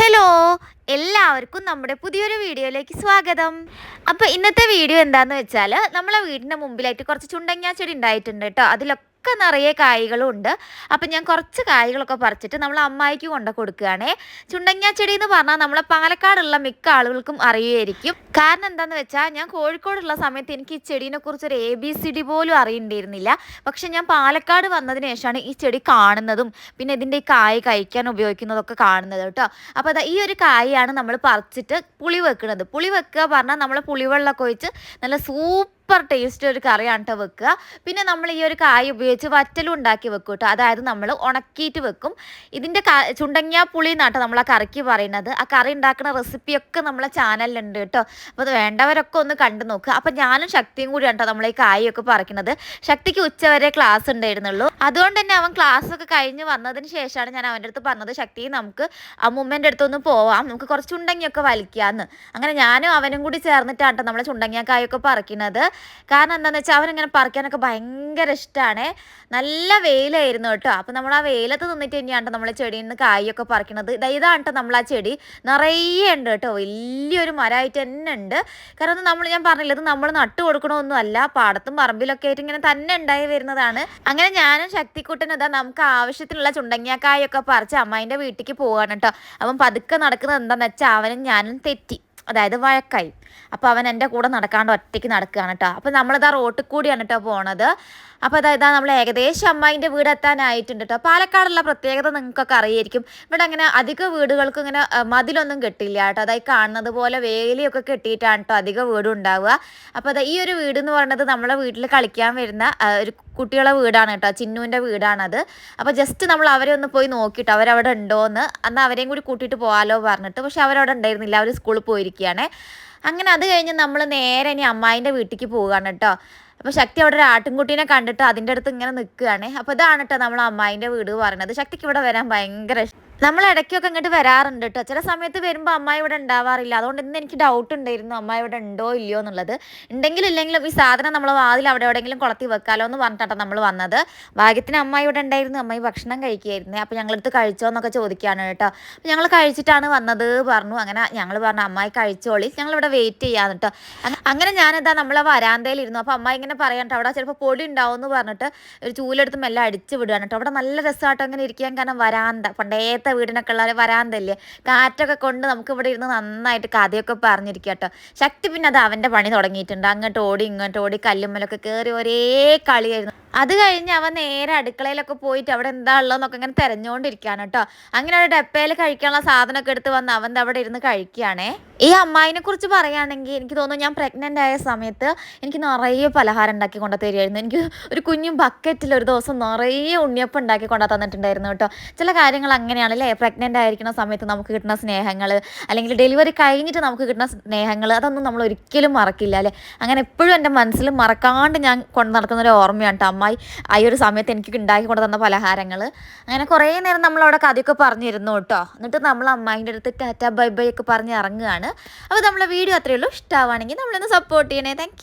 Hello എല്ലാവർക്കും നമ്മുടെ പുതിയൊരു വീഡിയോയിലേക്ക് സ്വാഗതം. അപ്പോൾ ഇന്നത്തെ വീഡിയോ എന്താന്ന് വെച്ചാൽ നമ്മളെ വീടിന്റെ മുമ്പിലായിട്ട് കുറച്ച് ചുണ്ടങ്ങാ ചെടി ഉണ്ടായിട്ടുണ്ട് കേട്ടോ. അതിലൊക്കെ നിറയെ കായ്കളും ഉണ്ട് അപ്പം ഞാൻ കുറച്ച് കായ്കളൊക്കെ പറിച്ചിട്ട് നമ്മൾ അമ്മായിക്ക് കൊണ്ട് കൊടുക്കുകയാണേ. ചുണ്ടങ്ങ ചെടി എന്ന് പറഞ്ഞാൽ നമ്മളെ പാലക്കാടുള്ള മിക്ക ആളുകൾക്കും അറിയുമായിരിക്കും. കാരണം എന്താണെന്ന് വെച്ചാൽ ഞാൻ കോഴിക്കോടുള്ള സമയത്ത് എനിക്ക് ഈ ചെടീനെ കുറിച്ച് ഒരു എ ബി സി ഡി പോലും അറിയണ്ടായിരുന്നില്ല. പക്ഷെ ഞാൻ പാലക്കാട് വന്നതിന് ശേഷമാണ് ഈ ചെടി കാണുന്നതും പിന്നെ ഇതിന്റെ ഈ കായ് കഴിക്കാൻ ഉപയോഗിക്കുന്നതൊക്കെ കാണുന്നത് കേട്ടോ. അപ്പോൾ അതാ ഈ ഒരു കായയാണ് നമ്മൾ പറിച്ചിട്ട് പുളി വെക്കുന്നത്. പുളി വെക്കുക പറഞ്ഞാൽ നമ്മൾ പുളിവെള്ളമൊക്കെ ഒഴിച്ച് നല്ല സൂപ്പർ ടേസ്റ്റ് ഒരു കറിയാണ് കേട്ടോ വെക്കുക. പിന്നെ നമ്മൾ ഈ ഒരു കായ ഉപയോഗിച്ച് വറ്റലും ഉണ്ടാക്കി വെക്കും കേട്ടോ അതായത് നമ്മൾ ഉണക്കിയിട്ട് വെക്കും. ഇതിന്റെ ചുണ്ടങ്ങിയ ചുണ്ടങ്ങാ പുളി എന്നാട്ടോ നമ്മൾ ആ കറിക്ക് പറയുന്നത്. ആ കറി ഉണ്ടാക്കുന്ന റെസിപ്പിയൊക്കെ നമ്മളെ ചാനലിലുണ്ട് കേട്ടോ അപ്പോൾ അത് വേണ്ടവരൊക്കെ ഒന്ന് കണ്ടു നോക്കുക. അപ്പം ഞാനും ശക്തിയും കൂടിയാണ് കേട്ടോ നമ്മൾ ഈ കായൊക്കെ പറിക്കുന്നത് ശക്തിക്ക് ഉച്ചവരെ ക്ലാസ് ഉണ്ടായിരുന്നുള്ളൂ. അതുകൊണ്ട് തന്നെ അവൻ ക്ലാസ് ഒക്കെ കഴിഞ്ഞ് വന്നതിന് ശേഷമാണ് ഞാൻ അവന്റെ അടുത്ത് പറഞ്ഞത് ശക്തി നമുക്ക് അമ്മൂമ്മേന്റെ അടുത്തൊന്ന് പോവാം. നമുക്ക് കുറച്ച് ചുണ്ടങ്ങിയൊക്കെ വലിക്കാമെന്ന് അങ്ങനെ ഞാനും അവനും കൂടി ചേർന്നിട്ടാണ് ട്ടോ നമ്മളെ ചുണ്ടങ്ങിയക്കായൊക്കെ പറിക്കുന്നത് കാരണം എന്താണെന്ന് വെച്ചാൽ അവനിങ്ങനെ പറിക്കാനൊക്കെ ഭയങ്കര ഇഷ്ടമാണ് നല്ല വെയിലായിരുന്നു കേട്ടോ. അപ്പം നമ്മൾ ആ വെയിലത്ത് നിന്നിട്ട് തന്നെയാണ് നമ്മൾ ചെടിയിൽ നിന്ന് കായൊക്കെ പറിക്കുന്നത് ഇതാ ഇതാണ് നമ്മൾ ആ ചെടി. നിറയെ ഉണ്ട് കേട്ടോ. വലിയൊരു മരമായിട്ട് തന്നെ ഉണ്ട്. കാരണം നമ്മൾ ഞാൻ പറഞ്ഞില്ല ഇത് നമ്മൾ നട്ടു കൊടുക്കണമൊന്നും അല്ല. പാടത്തും പറമ്പിലൊക്കെ ആയിട്ട് ഇങ്ങനെ തന്നെ ഉണ്ടായി വരുന്നതാണ്. അങ്ങനെ ഞാനും ശക്തിക്കുട്ടനും ഇതാ നമുക്ക് ആവശ്യത്തിനുള്ള ചുണ്ടങ്ങിയക്കായൊക്കെ പറിച്ച് അമ്മായിന്റെ വീട്ടിലേക്ക് പോവാണ് കേട്ടോ. അപ്പം പതുക്കെ നടക്കുന്നത് എന്താണെന്ന് വെച്ചാൽ അവനും ഞാനും തെറ്റി. അതായത് വഴക്കായി. അപ്പോൾ അവൻ എന്റെ കൂടെ നടക്കാണ്ട് ഒറ്റയ്ക്ക് നടക്കുകയാണ് കേട്ടോ അപ്പോൾ നമ്മളിതാ റോട്ടിൽ കൂടിയാണ് കേട്ടോ പോണത്. അപ്പോൾ അതായത് നമ്മൾ ഏകദേശം അമ്മായിന്റെ വീട് എത്താനായിട്ടുണ്ട് കേട്ടോ പാലക്കാടുള്ള പ്രത്യേകത നിങ്ങൾക്കൊക്കെ അറിയായിരിക്കും. ഇവിടെ അങ്ങനെ അധിക വീടുകൾക്ക് ഇങ്ങനെ മതിലൊന്നും കെട്ടില്ല കേട്ടോ അതായത് കാണുന്നത് പോലെ വേലിയൊക്കെ കെട്ടിയിട്ടാണ് കേട്ടോ അധിക വീടും ഉണ്ടാവുക. അപ്പോൾ അതാ ഈ ഒരു വീട് എന്ന് പറയുന്നത് നമ്മളെ വീട്ടിൽ കളിക്കാൻ വരുന്ന ഒരു കുട്ടികളെ വീടാണ് കേട്ടോ ചിന്നുവിന്റെ വീടാണത്. അപ്പോൾ ജസ്റ്റ് നമ്മൾ അവരെ ഒന്ന് പോയി നോക്കിയിട്ട് അവരവിടെ ഉണ്ടോയെന്ന് അന്ന് അവരെയും കൂടി കൂട്ടിയിട്ട് പോകാലോ പറഞ്ഞിട്ട്. പക്ഷെ അവരവിടെ ഉണ്ടായിരുന്നില്ല. അവർ സ്കൂളിൽ പോയിരിക്കുകയാണ്. അങ്ങനെ അത് കഴിഞ്ഞ് നമ്മൾ നേരെ ഇനി അമ്മായിന്റെ വീട്ടിലേക്ക് പോവുകയാണ് കേട്ടോ അപ്പോൾ ശക്തി അവിടെ ഒരു ആട്ടിൻകുട്ടീനെ കണ്ടിട്ട് അതിന്റെ അടുത്ത് ഇങ്ങനെ നിൽക്കുകയാണ് അപ്പോൾ ഇതാണ് കേട്ടോ നമ്മൾ അമ്മായിന്റെ വീട് പറയുന്നത്. ശക്തിക്ക് ഇവിടെ വരാൻ ഭയങ്കര ഇഷ്ടം. നമ്മൾ ഇടയ്ക്കൊക്കെ ഇങ്ങോട്ട് വരാറുണ്ട് കേട്ടോ ചില സമയത്ത് വരുമ്പോൾ അമ്മ ഇവിടെ ഉണ്ടാവാറില്ല. അതുകൊണ്ട് ഇന്ന് എനിക്ക് ഡൗട്ട് ഉണ്ടായിരുന്നു അമ്മ ഇവിടെ ഉണ്ടോ ഇല്ലയോ എന്നുള്ളത്. ഉണ്ടെങ്കിലും ഇല്ലെങ്കിലും ഈ സാധനം നമ്മൾ വാതിൽ അവിടെ എവിടെയെങ്കിലും കുളത്തി വെക്കാലോ എന്ന് പറഞ്ഞിട്ടാണ് നമ്മൾ വന്നത്. ഭാഗ്യത്തിന് അമ്മ ഇവിടെ ഉണ്ടായിരുന്നു. അമ്മ ഈ ഭക്ഷണം കഴിക്കുകയായിരുന്നു. അപ്പോൾ ഞങ്ങളടുത്ത് കഴിച്ചോ എന്നൊക്കെ ചോദിക്കുകയാണ് കേട്ടോ. അപ്പോൾ ഞങ്ങൾ കഴിച്ചിട്ടാണ് വന്നത് പറഞ്ഞു. അങ്ങനെ ഞങ്ങൾ പറഞ്ഞു അമ്മായി കഴിച്ചോളി. ഞങ്ങളിവിടെ വെയിറ്റ് ചെയ്യാന്ന് കേട്ടോ അങ്ങ- അങ്ങനെ ഞാനിതാ നമ്മളെ വരാന്തയിലിരുന്നു അപ്പോൾ അമ്മ ഇങ്ങനെ പറയാൻ അവിടെ ചിലപ്പോൾ പൊടി ഉണ്ടാവും എന്ന് പറഞ്ഞിട്ട് ഒരു ചൂലെടുത്ത് മെല്ലെ അടിച്ച് വിടുകയാണ് കേട്ടോ അവിടെ നല്ല രസമായിട്ട് അങ്ങനെ ഇരിക്കാൻ കാരണം വരാന്ത പണ്ടേത്തെ വീടിനൊക്കെ ഉള്ള വരാന്തല്ലേ? കാറ്റൊക്കെ കൊണ്ട് നമുക്ക് ഇവിടെ ഇരുന്ന് നന്നായിട്ട് കഥയൊക്കെ പറഞ്ഞിരിക്കുക കേട്ടോ. ശക്തി പിന്നെ അത് അവന്റെ പണി തുടങ്ങിയിട്ടുണ്ട്. അങ്ങോട്ട് ഓടി ഇങ്ങോട്ട് ഓടി കല്ലുമ്മലൊക്കെ കയറി ഒരേ കളിയായിരുന്നു. അത് കഴിഞ്ഞ് അവൻ നേരെ അടുക്കളയിലൊക്കെ പോയിട്ട് അവിടെ എന്താ ഉള്ളതെന്നൊക്കെ ഇങ്ങനെ തിരഞ്ഞുകൊണ്ടിരിക്കുകയാണ് കേട്ടോ. അങ്ങനെ ഒരു ഡപ്പയിൽ കഴിക്കാനുള്ള സാധനമൊക്കെ എടുത്ത് വന്ന് അവൻ അവിടെ ഇരുന്ന് കഴിക്കുകയാണേ. ഈ അമ്മായിനെ കുറിച്ച് പറയുകയാണെങ്കിൽ എനിക്ക് തോന്നുന്നു ഞാൻ പ്രഗ്നന്റ് ആയ സമയത്ത് എനിക്ക് നിറയെ പലഹാരം ഉണ്ടാക്കി കൊണ്ടു തരുമായിരുന്നു എനിക്ക് ഒരു കുഞ്ഞു ബക്കറ്റിൽ ഒരു ദിവസം നിറയെ ഉണ്ണിയപ്പം ഉണ്ടാക്കി കൊണ്ടു തന്നിട്ടുണ്ടായിരുന്നു കേട്ടോ. ചില കാര്യങ്ങൾ അങ്ങനെയാണ് അല്ലേ? പ്രഗ്നന്റ് ആയിരിക്കുന്ന സമയത്ത് നമുക്ക് കിട്ടുന്ന സ്നേഹങ്ങൾ അല്ലെങ്കിൽ ഡെലിവറി കഴിഞ്ഞിട്ട് നമുക്ക് കിട്ടുന്ന സ്നേഹങ്ങൾ അതൊന്നും നമ്മൾ ഒരിക്കലും മറക്കില്ല അല്ലേ? അങ്ങനെ എപ്പോഴും എന്റെ മനസ്സിൽ മറക്കാണ്ട് ഞാൻ കൊണ്ടു നടക്കുന്ന ഒരു ഓർമ്മയാണ് കേട്ടോ അമ്മായി ആ ഒരു സമയത്ത് എനിക്ക് ഉണ്ടാക്കി കൊണ്ട് തന്ന പലഹാരങ്ങൾ അങ്ങനെ കുറേ നേരം നമ്മളവിടെ കഥയൊക്കെ പറഞ്ഞിരുന്നു കേട്ടോ. എന്നിട്ട് നമ്മൾ അമ്മായിന്റെ അടുത്ത് ടാറ്റ ബൈ ബൈ ഒക്കെ പറഞ്ഞ് ഇറങ്ങുകയാണ്. അപ്പോൾ നമ്മളെ വീഡിയോ അത്രയേ ഉള്ളൂ. ഇഷ്ടമാണെങ്കിൽ നമ്മളൊന്ന് സപ്പോർട്ട് ചെയ്യണേ. താങ്ക്